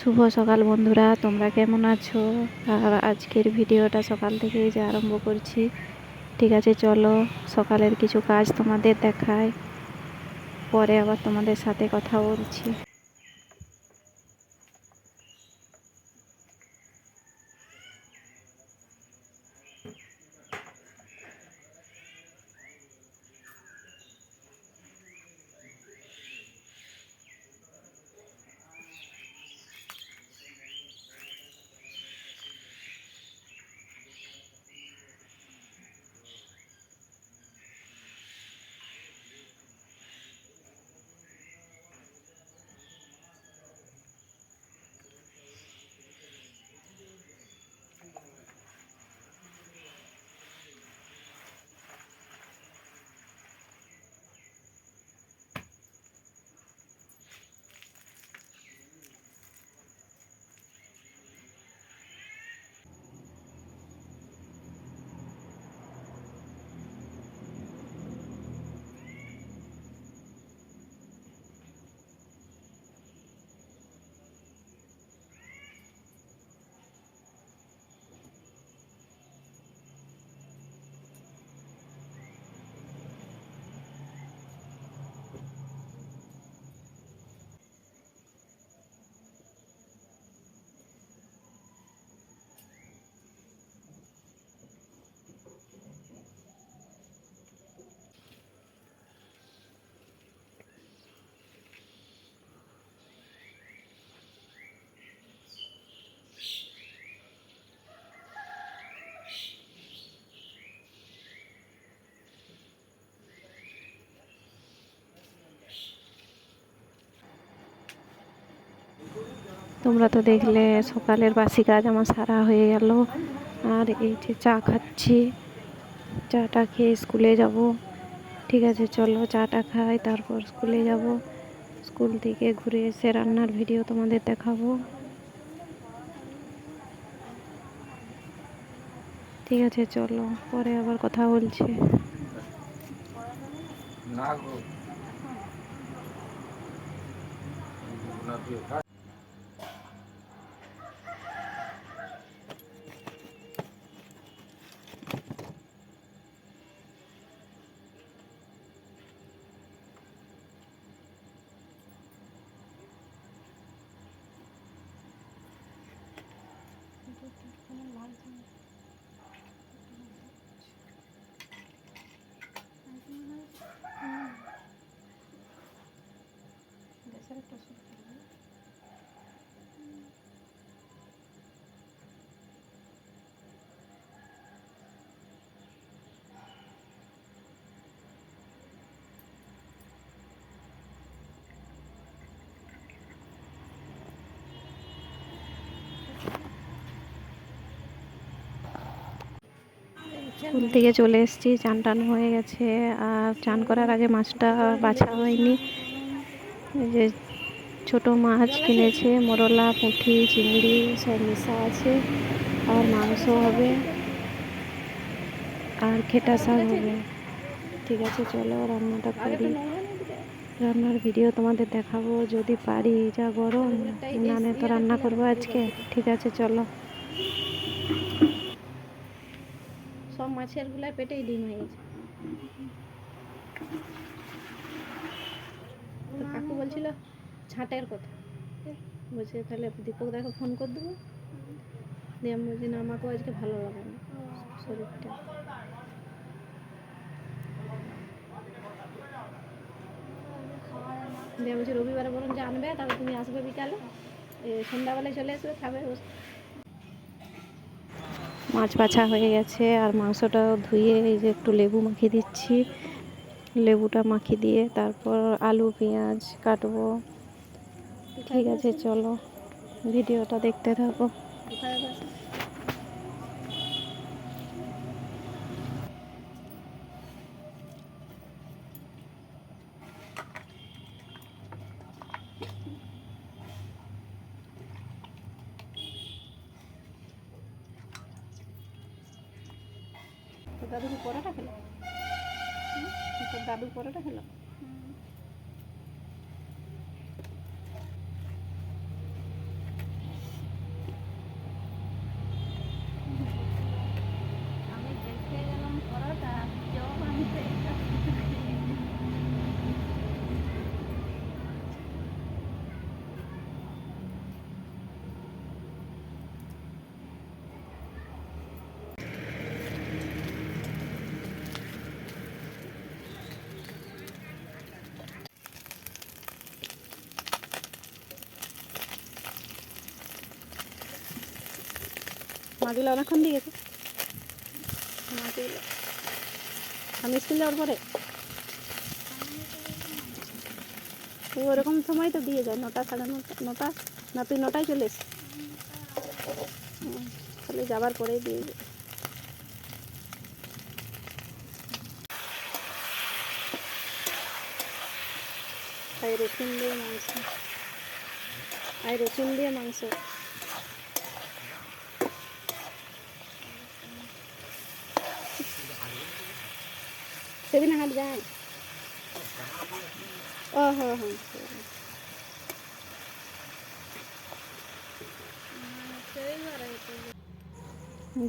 শুভ সকাল বন্ধুরা, তোমরা কেমন আছো? আর আজকের ভিডিওটা সকাল থেকেই যে আরম্ভ করছি। ঠিক আছে, চলো সকালের কিছু কাজ তোমাদের দেখায় পরে আবার তোমাদের সাথে কথা বলছি। তোমরা তো দেখলে সকালের বাসি কাজ আমার সারা হয়ে গেল। আর এই যে চা খাচ্ছি, চাটা খেয়ে স্কুলে যাব। ঠিক আছে, চলো চাটা খাই, তারপর স্কুলে যাব। স্কুল থেকে ঘুরে এসে রান্নার ভিডিও তোমাদের দেখাবো। ঠিক আছে, চলো, পরে আবার কথা বলছি। না গো না দিয়ে খা। স্কুল থেকে চলে এসেছি, চান টান হয়ে গেছে। আর চান করার আগে মাছটা বাছা হয়নি। যে ছোট মাছ কিনেছে, মরলা, পুঁটি, চিংড়ি, সব মেশা আছে। আর মাংস হবে। আর খেটা শাক হবে। ঠিক আছে, চলো রান্নাটা করি। রান্নার ভিডিও তোমাদের দেখাবো। যদি পারি, যা গরম উনানে তো রান্না করব আজকে। ঠিক আছে, চলো। সব মাছেরগুলা পেটেই ডিম হয়ে গেছে। কাকু বলছিল, ছাঁটের কথা। বলছে, তাহলে দীপক দাকে ফোন করে দেবো। দিয়ে আমি বলছি, না, আমাকেও আজকে ভালো লাগে না শরীরটা। দিয়ে বলছি, রবিবারে বরং যে আনবে তারপর তুমি আসবে বিকালে। সন্ধ্যাবেলায় চলে আসবে, খাবে মাছ বাছা হয়ে গেছে, আর মাংসটা ধুয়ে এই যে একটু লেবু মাখিয়ে দিচ্ছি। লেবুটা মাখিয়ে দিয়ে তারপর আলু পেঁয়াজ কাটবো। ঠিক আছে চলো ভিডিওটা দেখতে থাকো। দাদু তোর পরোটা খেলো মাছগুলো অনেকক্ষণ দিয়ে গেছে। আমি স্কুল যাওয়ার পরে? ও ওরকম সময় তো দিয়ে যায় নটা সাড়ে নটা নটা না তুই নটায় চলে হুম, তাহলে যাবার পরেই দিয়ে যায়। আর রসুন দিয়ে মাংস। আর রসুন দিয়ে মাংস। সেদিন হাট যায় ও হ্যাঁ হ্যাঁ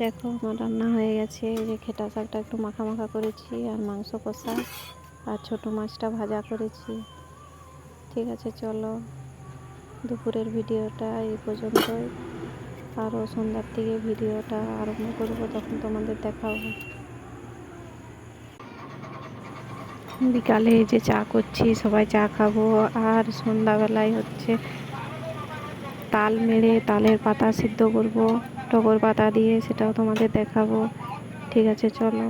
দেখো, আমার রান্না হয়ে গেছে। যে খেটা শাকটা একটু মাখা মাখা করেছি, আর মাংস কষা, আর ছোটো মাছটা ভাজা করেছি। ঠিক আছে, চলো। দুপুরের ভিডিওটা এই পর্যন্তই। আরও সন্ধ্যার থেকে ভিডিওটা আরম্ভ করব তখন তোমাদের দেখাবো। বিকালে এই যে চা করছি সবাই চা খাব। আর সন্ধ্যাবেলায় হচ্ছে তাল মেরে তালের পাতা সিদ্ধ করব। টগর পাতা দিয়ে সেটাও তোমাদের দেখাবো। ঠিক আছে চলো।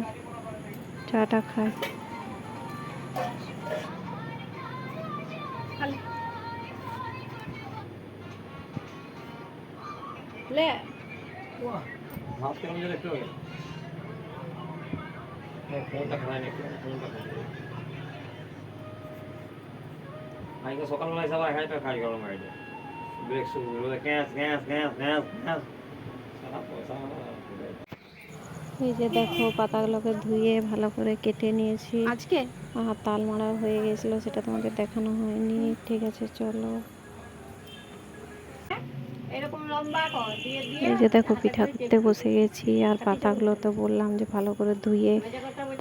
চাটা খাই। লে। ভাত কেমন যেন একটু হ্যাঁ ফোনটা একটু ফোনটা আজকে সকালবেলায় সবাই হাইটা খাই গরম হাইটা ব্রেক শুরু হলো gas gas gas gas gas. এই যে দেখো পাতাগুলোকে ধুয়ে ভালো করে কেটে নিয়েছি। আজকে? আর তাল মারা হয়ে গেছিল সেটা তোমাদের দেখানো হয়নি। ঠিক আছে চলো। এরকম লম্বা কর দিয়ে দিয়ে এই যে দেখো পিঠা করতে বসে গেছি আর পাতাগুলো তো বললাম যে ভালো করে ধুয়ে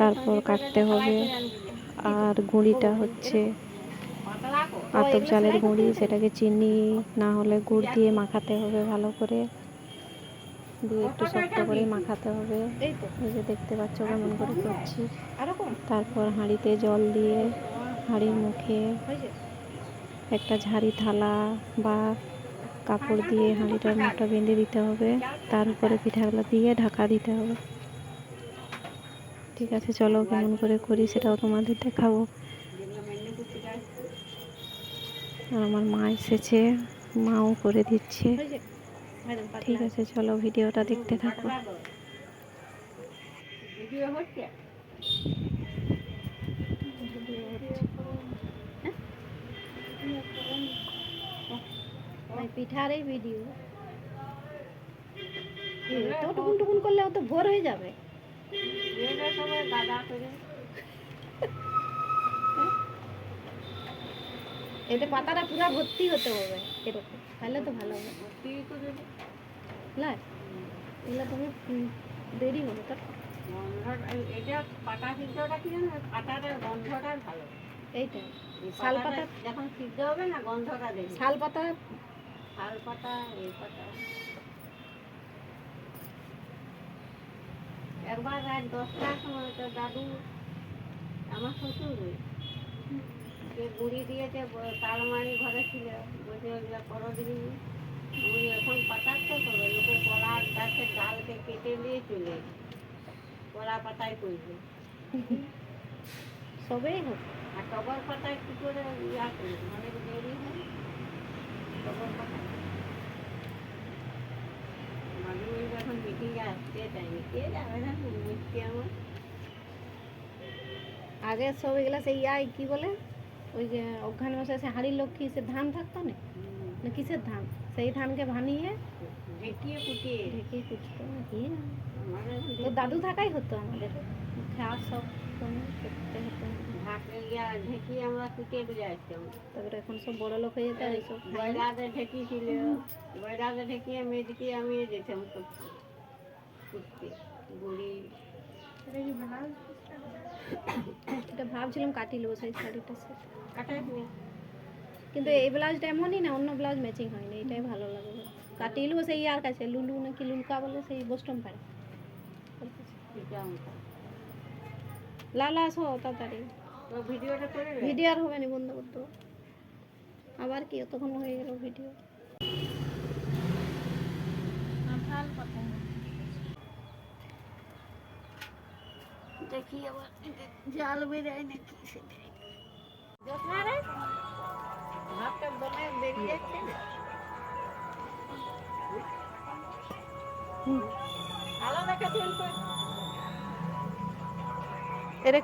তারপর কাটতে হবে। আর গুঁড়িটা হচ্ছে। আতপ চালের গুঁড়ি সেটাকে চিনি না হলে গুড় দিয়ে মাখাতে হবে ভালো করে। দিয়ে একটু শক্ত করে মাখাতে হবে। এই যে দেখতে পাচ্ছ কেমন করে করছি। তারপর হাঁড়িতে জল দিয়ে হাঁড়ির মুখে একটা ঝাড়ি থালা বা কাপড় দিয়ে হাঁড়িটার মুখটা বেঁধে দিতে হবে। তার উপরে পিঠাগুলো দিয়ে ঢাকা দিতে হবে। ঠিক আছে চলো কেমন করে করি সেটাও তোমাদের দেখাবো। আর আমার মা এসেছে মাও করে দিচ্ছে। ঠিক আছে চলো ভিডিওটা দেখতে থাকো। কর। ভিডিও তো টুকুন টুকুন করলে ও তো ভোর হয়ে যাবে। দাদা করে। এতে পাতাটা পুরো ভর্তি হতে হবে এরকম। তাহলে তো ভালো হবে। লাই এগুলো তুমি দেরি হবে গন্ধটা এটা পাতা সিদ্ধটা কি জানো? পাতাটার গন্ধটা ভালো। এইটা এই শাল পাতা- যখন সিদ্ধ হবে না গন্ধটা দেখবে শাল পাতা। শাল পাতা এই পাতা। একবার রাত দশটার সময় তো দাদু আমার শ্বশুর। যে গুড়ি দিয়েছে তালমারি ঘরে ছিল, বলছে করো দিবি আমি এখন পাতার তো করবে। লোকে কলা গাছের ডালকে কেটে দিয়ে চলে কলা পাতায় করবে সবেই হোক আর টগর পাতায় কি করে ইয়া করবে? অনেক দেরি হয়? টগর পাতায়। এখন মিটিং আসতে চাইনি। কে যাবে না আমার। আগে সব এগুলা সেই ইয়াই কি বলে? ওই যে অজ্ঞান মাসে সে হাড়ির লক্ষ্মী সে ধান থাকতো না? না কিসের ধান? সেই ধানকে ভানিয়ে ঢেকিয়ে ফুটিয়ে ঢেকে কুচতো নাকি আমাদের তো দাদু থাকাই হতো আমাদের। খাওয়ার সব করতে হতো ঢাকে আমরা কুটিয়ে যাইতাম তারপরে এখন সব বড় লোক হয়ে যেত আর এইসব। বয়রাতে ঢেকি ছিল। বয়রাতে ঢেকিয়ে মেয়েদিকে আমি যেতাম কুটতে। গুড়ি এটা ভাবছিলাম কাটি নেব সেই শাড়িটার সাথে কাটাই কিন্তু এই ব্লাউজটা এমনই না অন্য ব্লাউজ ম্যাচিং হয়নি এটাই ভালো লাগবে কাটি নেব সেই আর কাছে লুলু নাকি লুলকা বলে সেই বোস্টম পারে। লালা আসো তাড়াতাড়ি। ভিডিওটা করে। ভিডিও আর হবে না বন্ধ করতে। আবার কি তখন হয়ে গেল ভিডিও দেখি আবার জাল বেরোয় নাকি সেটাই। জ্যোৎস্না বলে বেরিয়ে যাচ্ছে না ভালো দেখাচ্ছেন এটা